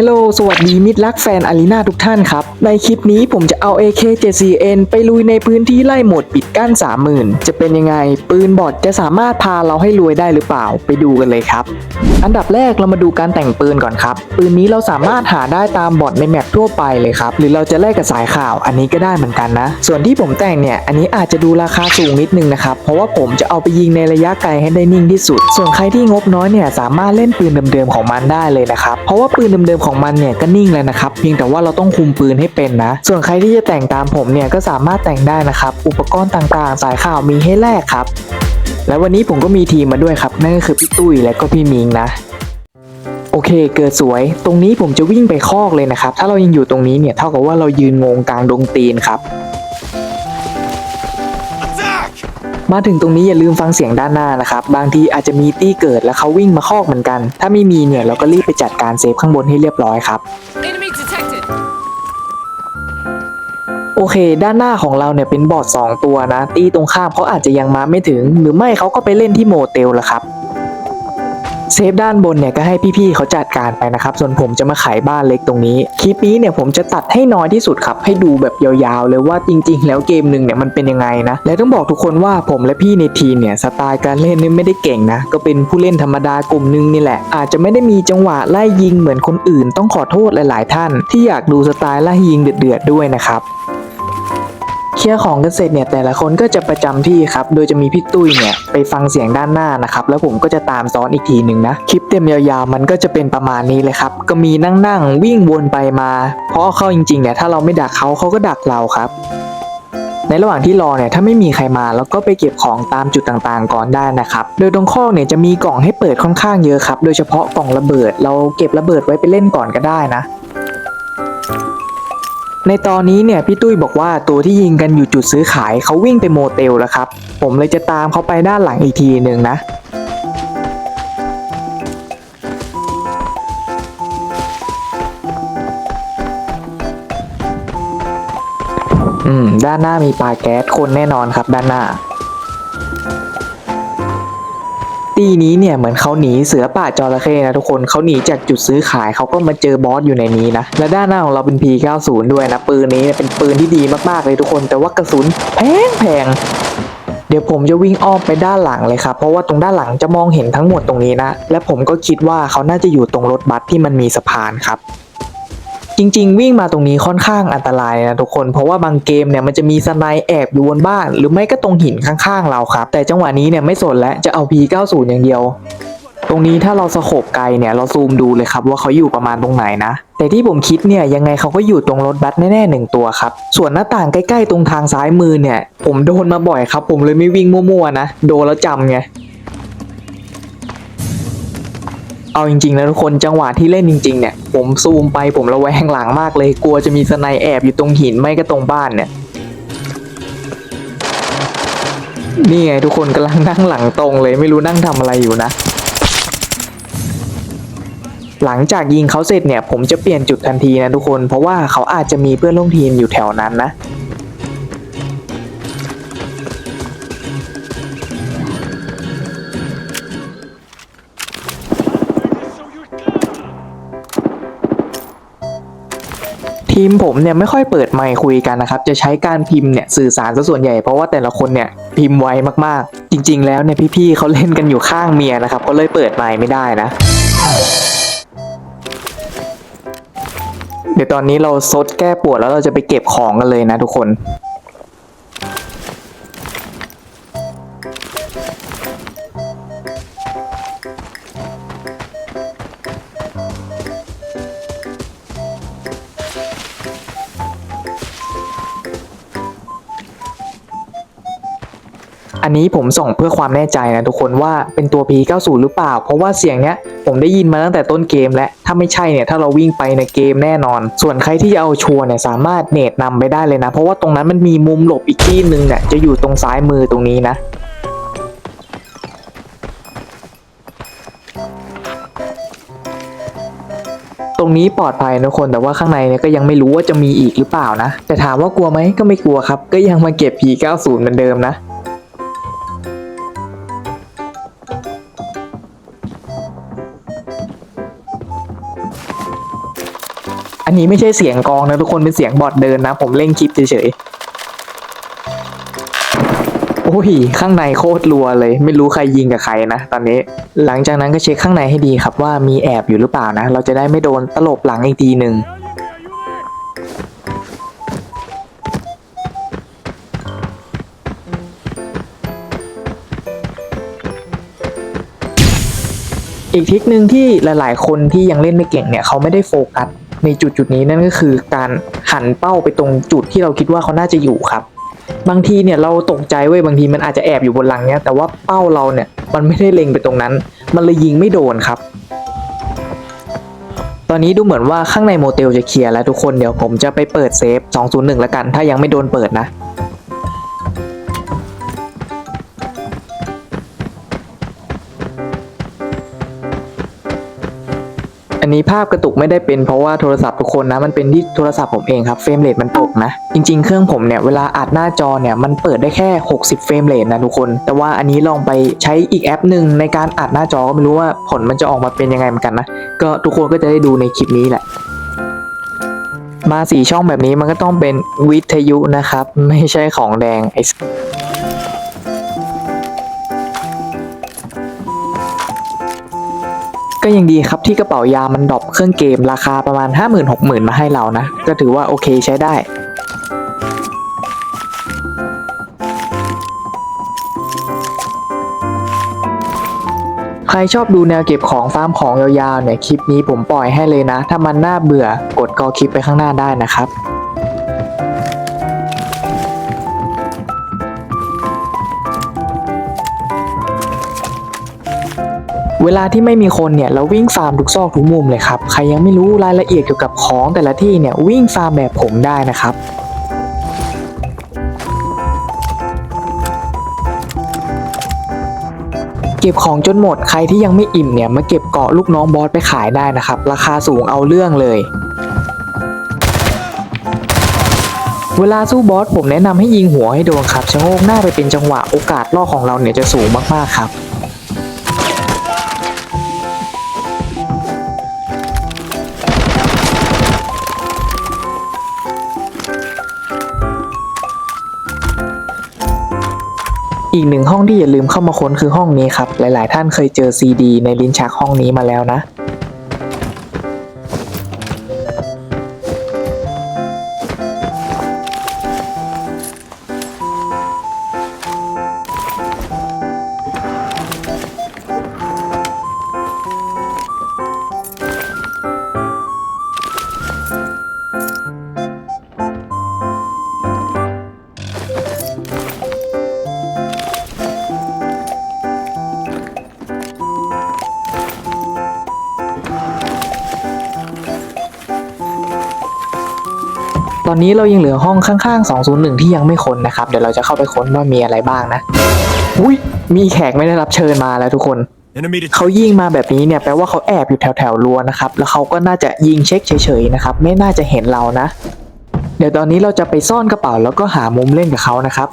ฮลโหล สวัสดีมิตรรักแฟนอารีนาทุกท่านครับ ในคลิปนี้ผมจะเอา AK74N ไปลุยในพื้นที่ไล่หมดปิดกั้น 30,000 จะเป็นยังไง ปืนบอทจะสามารถพาเราให้รวยได้หรือเปล่า ไปดูกันเลยครับ อันดับแรกเรามาดูการแต่งปืนก่อนครับ ปืนนี้เราสามารถหาได้ตามบอทในแมปทั่วไปเลยครับ หรือเราจะแลกกับสายข่าว อันนี้ก็ได้เหมือนกันนะ ส่วนที่ผมแต่งเนี่ย อันนี้อาจจะดูราคาสูงนิดนึงนะครับ เพราะว่าผมจะเอาไปยิงในระยะไกลให้ได้นิ่งที่สุด ส่วนใครที่งบน้อยเนี่ยสามารถเล่นปืนเดิมๆของมันได้เลยนะครับ เพราะว่าปืนเดิมๆของมันเนี่ยก็นิ่งเลยนะครับเพียงแต่ว่าเราต้องคุมปืนให้เป็นนะ ส่วนใครที่จะแต่งตามผมเนี่ยก็สามารถแต่งได้นะครับ อุปกรณ์ต่างๆ สายข่าวมีให้แลกครับ และวันนี้ผมก็มีทีมมาด้วยครับ นั่นก็คือพี่ตุ้ยและก็พี่มิงนะโอเค เกิดสวย ตรงนี้ผมจะวิ่งไปคอกเลยนะครับ ถ้าเรายังอยู่ตรงนี้เนี่ย เท่ากับว่าเรายืนงงกลางดงตีนครับ มาถึงตรงนี้อย่าลืมฟังเสียงด้านหน้านะครับ บางทีอาจจะมีตี้เกิดแล้วเขาวิ่งมาคอกเหมือนกัน ถ้าไม่มีเนี่ยเราก็รีบไปจัดการเซฟข้างบนให้เรียบร้อยครับ Enemy detected. โอเค ด้านหน้าของเราเนี่ยเป็นบอร์ด2ตัวนะ ตีตรงข้ามเขาอาจจะยังมาไม่ถึง หรือไม่เขาก็ไปเล่นที่โมเตลละครับ เซฟด้านบนเนี่ยก็ให้พี่ๆเขาจัดการไปนะครับ ส่วนผมจะมาขายบ้านเล็กตรงนี้ คลิปนี้เนี่ยผมจะตัดให้น้อยที่สุดครับ ให้ดูแบบยาวๆเลยว่าจริง ๆ แล้วเกมหนึ่งเนี่ยมันเป็นยังไงนะ และต้องบอกทุกคนว่าผมและพี่ในทีมเนี่ยสไตล์การเล่นนี่ไม่ได้เก่งนะ ก็เป็นผู้เล่นธรรมดากลุ่มหนึงนี่แหละ อาจจะไม่ได้มีจังหวะไล่ยิงเหมือนคนอื่น ต้องขอโทษหลาย ๆ ท่าน ที่อยากดูสไตล์ไล่ยิงเดือดๆด้วยนะครับ เคลียร์ของกันเสร็จเนี่ยแต่ละคนก็จะประจำที่ครับ โดยจะมีพี่ตุ้ยเนี่ยไปฟังเสียงด้านหน้านะครับ แล้วผมก็จะตามซ้อนอีกทีหนึ่งนะ คลิปเต็มยาวๆ มันก็จะเป็นประมาณนี้เลยครับ ก็มีนั่งๆ วิ่งวนไปมา เพราะเข้าจริงๆเนี่ยถ้าเราไม่ดักเขาเขาก็ดักเราครับในระหว่างที่รอเนี่ยถ้าไม่มีใครมาเราก็ไปเก็บของตามจุดต่างๆ ก่อนได้นะครับ โดยตรงข้อเนี่ยจะมีกล่องให้เปิดค่อนข้างเยอะครับ โดยเฉพาะกล่องระเบิด เราเก็บระเบิดไว้ไปเล่นก่อนก็ได้นะ ในตอนนี้เนี่ยพี่ตุ้ยบอกว่าตัวที่ยิงกันอยู่จุดซื้อขายเขาวิ่งไปโมเตลแล้วครับ ผมเลยจะตามเขาไปด้านหลังอีกทีหนึ่งนะอืมด้านหน้ามีปลาแก๊สคนแน่นอนครับด้านหน้า ตีนี้เนี่ยเหมือนเขาหนีเสือป่าจระเข้นะทุกคนเขาหนีจากจุดซื้อขายเขาก็มาเจอบอสอยู่ในนี้นะและด้านหน้าของเราเป็น P90 ด้วยนะปืนนี้เนี่ยเป็นปืนที่ดีมากๆเลยทุกคน แต่ว่ากระสุนแพงแพงเดี๋ยวผมจะวิ่งอ้อมไปด้านหลังเลยครับ เพราะว่าตรงด้านหลังจะมองเห็นทั้งหมดตรงนี้นะ และผมก็คิดว่าเขาน่าจะอยู่ตรงรถบัสที่มันมีสะพานครับ จริง ๆ วิ่งมาตรงนี้ค่อนข้างอันตรายนะทุกคน เพราะว่าบางเกมเนี่ยมันจะมีสไนแอบอยู่บนบ้าน หรือไม่ก็ตรงหินข้างๆเราครับ แต่จังหวะนี้เนี่ยไม่สนแล้วจะเอา P90 อย่างเดียวตรงนี้ถ้าเราสโคบไกลเนี่ยเราซูมดูเลยครับว่าเขาอยู่ประมาณตรงไหนนะ แต่ที่ผมคิดเนี่ยยังไงเขาก็อยู่ตรงรถบัสแน่ๆหนึ่งตัวครับ ส่วนหน้าต่างใกล้ๆตรงทางซ้ายมือเนี่ย ผมโดนมาบ่อยครับ ผมเลยไม่วิ่งมั่วๆนะ โดนแล้วจำไง เอาจริงๆนะทุกคนจังหวะที่เล่นจริง ๆ เนี่ย ผมซูมไปผมระแวงหลังมากเลย กลัวจะมีสไนแอบอยู่ตรงหินไม่ก็ตรงบ้านเนี่ยนี่ไงทุกคนกำลังนั่งหลังตรงเลยไม่รู้นั่งทำอะไรอยู่นะ หลังจากยิงเขาเสร็จเนี่ย ผมจะเปลี่ยนจุดทันทีนะทุกคน เพราะว่าเขาอาจจะมีเพื่อนร่วมทีมอยู่แถวนั้นนะ ทีมผมเนี่ยไม่ค่อยเปิดไมค์คุยกันนะครับ จะใช้การพิมพ์เนี่ยสื่อสารซะส่วนใหญ่เพราะว่าแต่ละคนเนี่ยพิมพ์ไวมากๆ จริง ๆ แล้วเนี่ยพี่ๆเขาเล่นกันอยู่ข้างเมียนะครับก็เลยเปิดไมค์ไม่ได้นะ เดี๋ยวตอนนี้เราซดแก้ปวดแล้วเราจะไปเก็บของกันเลยนะทุกคน นี้ผมส่งเพื่อความแน่ใจนะทุกคนว่าเป็นตัว P90 หรือเปล่า เพราะว่าเสียงเนี้ยผมได้ยินมาตั้งแต่ต้นเกมและถ้าไม่ใช่เนี่ยถ้าเราวิ่งไปในเกมแน่นอน ส่วนใครที่จะเอาชัวร์เนี่ยสามารถเนตนำไปได้เลยนะ เพราะว่าตรงนั้นมันมีมุมหลบอีกที่หนึ่งเนี่ยจะอยู่ตรงซ้ายมือตรงนี้นะตรงนี้ปลอดภัยนะทุกคนแต่ว่าข้างในเนี่ยก็ยังไม่รู้ว่าจะมีอีกหรือเปล่านะ แต่ถามว่ากลัวไหมก็ไม่กลัวครับ ก็ยังมาเก็บ P90 เหมือนเดิมนะ นี้ไม่ใช่เสียงกองนะทุกคนเป็นเสียงบอทเดินนะ ผมเล่นคลิปเฉยๆ โอ้ยข้างในโคตรรัวเลย ไม่รู้ใครยิงกับใครนะตอนนี้ หลังจากนั้นก็เช็คข้างในให้ดีครับว่ามีแอบอยู่หรือเปล่านะ เราจะได้ไม่โดนตลบหลังอีกทีหนึ่งอีกทิคหนึ่งที่หลาย ๆ คนที่ยังเล่นไม่เก่งเนี่ยเขาไม่ได้โฟกัส ในจุดจุดนี้นั่นก็คือการหันเป้าไปตรงจุดที่เราคิดว่าเขาน่าจะอยู่ครับ บางทีเนี่ยเราตกใจเว้ยบางทีมันอาจจะแอบอยู่บนหลังเนี้ยแต่ว่าเป้าเราเนี่ยมันไม่ได้เล็งไปตรงนั้น มันเลยยิงไม่โดนครับ ตอนนี้ดูเหมือนว่าข้างในโมเตลจะเคลียร์แล้วทุกคนเดี๋ยวผมจะไปเปิดเซฟ 201 แล้วกัน ถ้ายังไม่โดนเปิดนะ นนี้ภาพกระตุกไม่ได้เป็นเพราะว่าโทรศัพท์ทุกคนนะ มันเป็นที่โทรศัพท์ผมเองครับเฟรมเรทมันตกนะ จริง ๆ เครื่องผมเนี่ยเวลาอัดหน้าจอเนี่ยมันเปิดได้แค่ 60 เฟรมเรทนะทุกคน แต่ว่าอันนี้ลองไปใช้อีกแอปหนึ่งในการอัดหน้าจอก็ไม่รู้ว่าผลมันจะออกมาเป็นยังไงเหมือนกันนะ ก็ทุกคนก็จะได้ดูในคลิปนี้แหละมาสีช่องแบบนี้มันก็ต้องเป็นวิทยุนะครับ ไม่ใช่ของแดงไอ ก็ยังดีครับที่กระเป๋ายามันดรอปเครื่องเกมราคาประมาณ 5 0 0 0 0 6 0 0 0 มาให้เรานะ ก็ถือว่าโอเคใช้ได้ ใครชอบดูแนวเก็บของฟาร์มของยาวๆเนี่ยคลิปนี้ผมปล่อยให้เลยนะ ถ้ามันน่าเบื่อกดกอคลิปไปข้างหน้าได้นะครับ เวลาที่ไม่มีคนเนี่ยเราวิ่งฟาร์มทุกซอกทุกมุมเลยครับใครยังไม่รู้รายละเอียดเกี่ยวกับของแต่ละที่เนี่ยวิ่งฟาร์มแบบผมได้นะครับเก็บของจนหมดใครที่ยังไม่อิ่มเนี่ยมาเก็บเกาะลูกน้องบอสไปขายได้นะครับ ราคาสูงเอาเรื่องเลย เวลาสู้บอสผมแนะนำให้ยิงหัวให้โดนครับชะโงกหน้าไปเป็นจังหวะโอกาสรอของเราเนี่ยจะสูงมากๆครับ อีกหนึ่งห้องที่อย่าลืมเข้ามาค้นคือห้องนี้ครับ หลาย ๆ ท่านเคยเจอซีดีในลิ้นชักห้องนี้มาแล้วนะ ตอนนี้เรายังเหลือห้องข้างๆ 201 ที่ยังไม่ค้นนะครับ เดี๋ยวเราจะเข้าไปค้นว่ามีอะไรบ้างนะ อุ้ยมีแขกไม่ได้รับเชิญมาแล้วทุกคน Enemy เขา detected. ยิงมาแบบนี้เนี่ยแปลว่าเขาแอบอยู่แถวแถวๆรั้วนะครับ แล้วเขาก็น่าจะยิงเช็คเฉยๆนะครับ ไม่น่าจะเห็นเรานะ เดี๋ยวตอนนี้เราจะไปซ่อนกระเป๋าแล้วก็หามุมเล่นกับเขานะครับ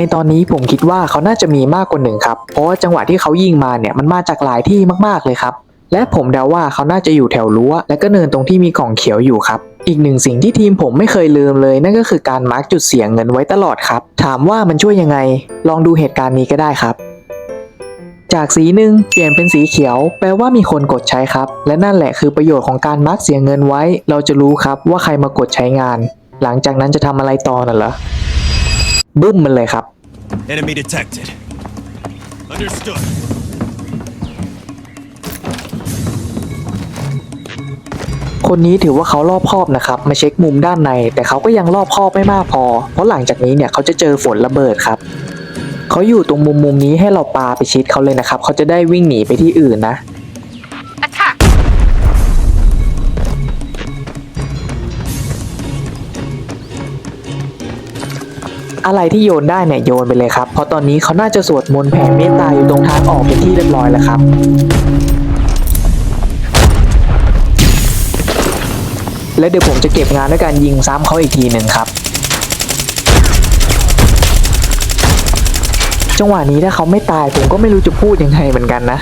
ในตอนนี้ผมคิดว่าเขาน่าจะมีมากกว่าหนึ่งครับ เพราะว่าจังหวะที่เขายิงมาเนี่ยมันมาจากหลายที่มากๆเลยครับ และผมเดาว่าเขาน่าจะอยู่แถวรั้ว และก็เนินตรงที่มีกล่องเขียวอยู่ครับอีกหนึ่งสิ่งที่ทีมผมไม่เคยลืมเลย นั่นก็คือการมาร์กจุดเสียงเงินไว้ตลอดครับ ถามว่ามันช่วยยังไง ลองดูเหตุการณ์นี้ก็ได้ครับ จากสีหนึ่งเปลี่ยนเป็นสีเขียว แปลว่ามีคนกดใช้ครับ และนั่นแหละคือประโยชน์ของการมาร์กเสียงเงินไว้ เราจะรู้ครับว่าใครมากดใช้งาน หลังจากนั้นจะทำอะไรต่อน่ะเหรอ บึ้มมันเลยครับ Enemy detected. Understood. คนนี้ถือว่าเขารอบคอบนะครับ มาเช็คมุมด้านใน แต่เขาก็ยังรอบคอบไม่มากพอ เพราะหลังจากนี้เนี่ยเขาจะเจอฝนระเบิดครับ เขาอยู่ตรงมุมมุมนี้ให้เราปาไปชิดเขาเลยนะครับ เขาจะได้วิ่งหนีไปที่อื่นนะ อะไรที่โยนได้เนี่ยโยนไปเลยครับ เพราะตอนนี้เขาน่าจะสวดมนต์แผ่เมตตาอยู่ตรงทางออกเป็นที่เรียบร้อยแล้วครับและเดี๋ยวผมจะเก็บงานด้วยการยิงซ้ำเขาอีกทีหนึ่งครับ จังหวะนี้ถ้าเขาไม่ตายผมก็ไม่รู้จะพูดยังไงเหมือนกันนะ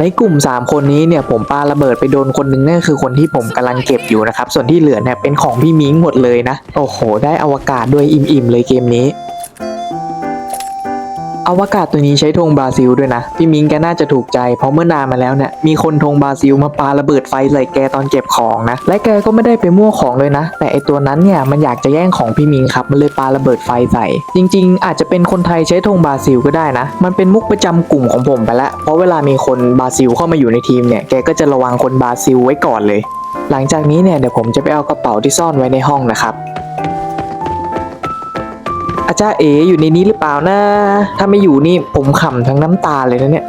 ในกลุ่ม 3 คนนี้เนี่ยผมปาระเบิดไปโดนคนหนึ่งนั่นคือคนที่ผมกำลังเก็บอยู่นะครับส่วนที่เหลือเนี่ยเป็นของพี่มิงหมดเลยนะ โอ้โห ได้อวกาศด้วยอิ่มๆเลยเกมนี้ อวกาศตัวนี้ใช้ธงบราซิลด้วยนะ พี่มิงแกน่าจะถูกใจ เพราะเมื่อนานมาแล้วเนี่ยมีคนธงบราซิลมาปาระเบิดไฟใส่แกตอนเก็บของนะ และแกก็ไม่ได้ไปมั่วของเลยนะ แต่ไอตัวนั้นเนี่ยมันอยากจะแย่งของพี่มิงครับ มันเลยปาระเบิดไฟใส่ จริง ๆ อาจจะเป็นคนไทยใช้ธงบราซิลก็ได้นะ มันเป็นมุกประจำกลุ่มของผมไปแล้วเพราะเวลามีคนบราซิลเข้ามาอยู่ในทีมเนี่ย แกก็จะระวังคนบราซิลไว้ก่อนเลย หลังจากนี้เนี่ยเดี๋ยวผมจะไปเอากระเป๋าที่ซ่อนไว้ในห้องนะครับ จ้าเอ๋อยู่ในนี้หรือเปล่านะ ถ้าไม่อยู่นี่ผมขำทั้งน้ำตาเลยนะเนี่ย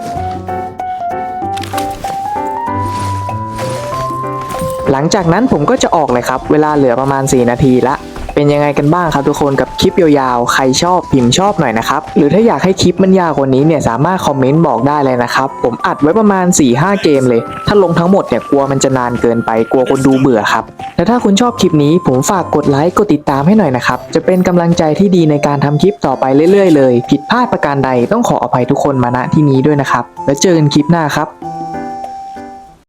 หลังจากนั้นผมก็จะออกเลยครับ เวลาเหลือประมาณ 4 นาทีละ เป็นยังไงกันบ้างครับทุกคนกับคลิปยาวๆ ใครชอบพิมพ์ชอบหน่อยนะครับ หรือถ้าอยากให้คลิปมันยาวกว่านี้เนี่ยสามารถคอมเมนต์บอกได้เลยนะครับ ผมอัดไว้ประมาณ 4-5 เกมเลย ถ้าลงทั้งหมดเนี่ยกลัวมันจะนานเกินไปกลัวคนดูเบื่อครับ และถ้าคุณชอบคลิปนี้ผมฝากกดไลค์กดติดตามให้หน่อยนะครับ จะเป็นกำลังใจที่ดีในการทำคลิปต่อไปเรื่อยๆเลย ผิดพลาดประการใดต้องขออภัยทุกคนมาณที่นี้ด้วยนะครับ แล้วเจอกันคลิปหน้าครับ